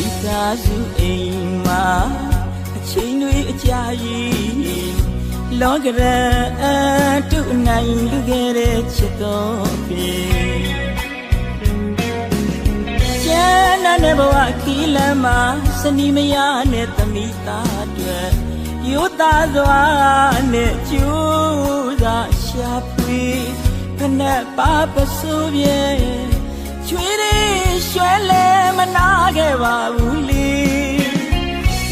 စုအိမ်မှာအချိန်တွေအကြာကြီးလောကရန်အတုနိုင်လူခဲ့တဲ့ချစ်တော်ပြီကျန်တဲ့ဘဝခီးလမ်းမှာစနီမယားနဲ့သမီးသားတွေရိုးသားစွာနဲ့ကျူးစာရှာဖွေဖနဲ့ပါပစိုးပြေ ချွေးရရွှဲလဲမနာခဲ့ပါဘူးလေ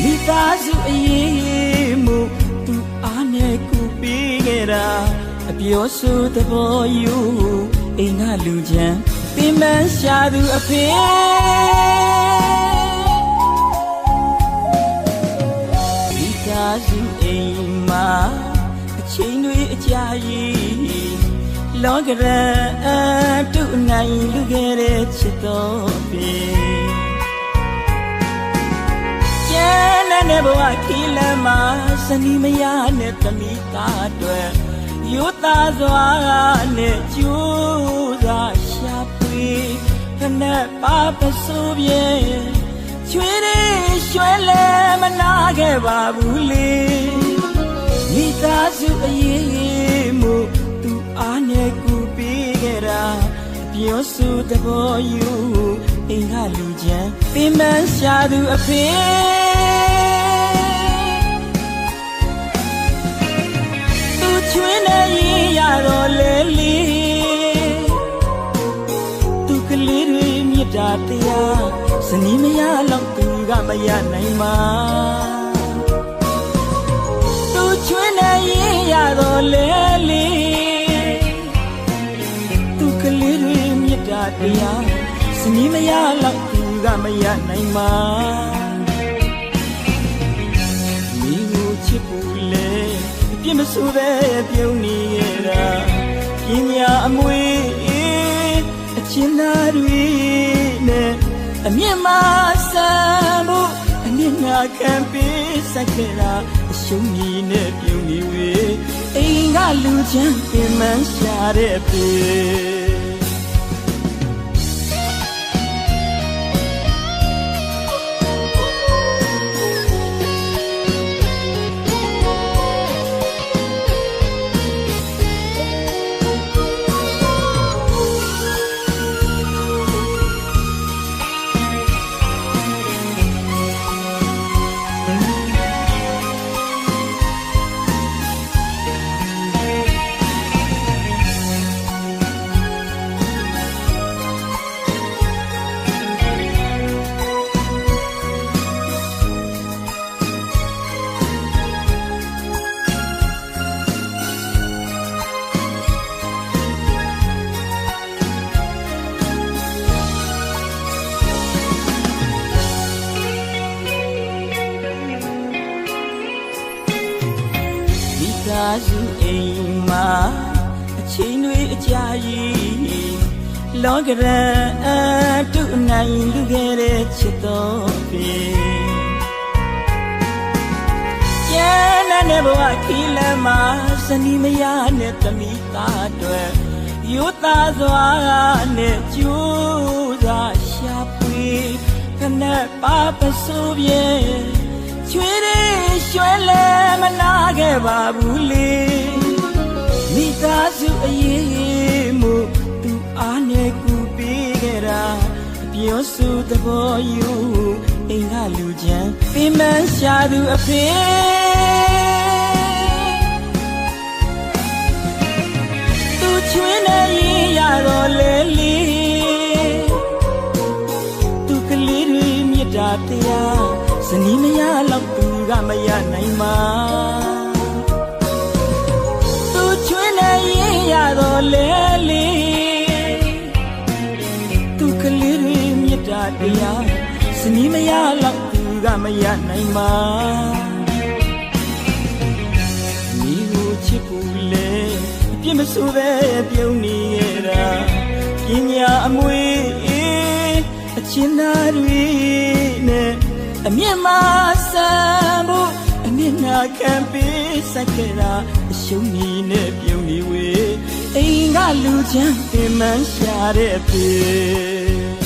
မိသားစုအရေးမှုသူအားနဲ့ကူပေးခဲ့တာအပြောဆိုသဘောယူအိမ်ကလူချမ်းပင်မရှာသူအဖေမိသားစုအိမ်မှာအချိန်တွေအကြာကြီးလောကရန် အတုနိုင်လူခဲ့တဲ့ချစ်တော်ပြီကျန်တဲ့ဘဝခီးလမ်းမှာစနီမယားနဲ့သမီးသားတွေရိုးသားစွာနဲ့ကျူးစာရှာဖွေခနဲ့ပါပစိုးပြေချွေးရရွှဲလဲမနာခဲ့ပါဘူးလေမိသားစုအရေးမှုသူအားနဲ့ကူပေးခဲ့တာအ ပြောဆိုသဘောယူအိမ်ကလူချမ်းပင်မရှာသူအဖေသူချွေးနေရင်ရတော့လေလေသူကလေးတွေမြတ်တာတရားစနီးမရတော့သူကမရနိုင်ပါ စနီးမရတော့သူကမရနိုင်ပါမိကိုချစ်ဖို့လေအပြစ်မဆိုပဲပြုံးနေရတာပညာအမွေအချင်းသားတွေနဲ့အမြင့်မဆန်ဖို့အနစ်နာခံပေးစက်ခဲ့တာအရှုံးကြီးနဲ့ပြုံးနေဝေအိမ်ကလူချမ်းပင်မရှာတဲ့ပြေ စုအိမ်မှာအချိန်တွေအကြာကြီးလောကရန်အတုနိုင်လူခဲ့တဲ့ချစ်တော်ပြီကျန်တဲ့ဘဝခီးလမ်းမှာစနီးမယားနဲ့သမီးသားတွေရိုးသားစွာနဲ့ကျူးစာရှာဖွေခနဲ့ပါပစိုးပြေ ချွေးရရွှဲလဲမနာခဲ့ပါဘူးလေမိသားစုအရေးမှုသူအားနဲ့ကူပေးခဲ့တာအပြောဆိုသဘောယူအိမ်ကလူချမ်းပင်မရှာသူအဖေ မရတော့သူကမရနိုင်ပါသူချွေးနေရင်ရတော့လေလေသူကလေးတွေမြတ်တာတရားစနီးမရတော့သူကမရနိုင်ပါမိကိုချစ်ဖို့လေအပြစ်မဆိုပဲပြုံးနေရတာပညာအမွေအချင်းသားတွေနဲ့ အမြင့်မဆန်ဖို့အနစ်နာခံပေးစက်ခဲ့တာအရှုံးကြီးနဲ့ပြုံးနေဝေအိမ်ကလူချမ်းပင်မရှာတဲ့ပြေ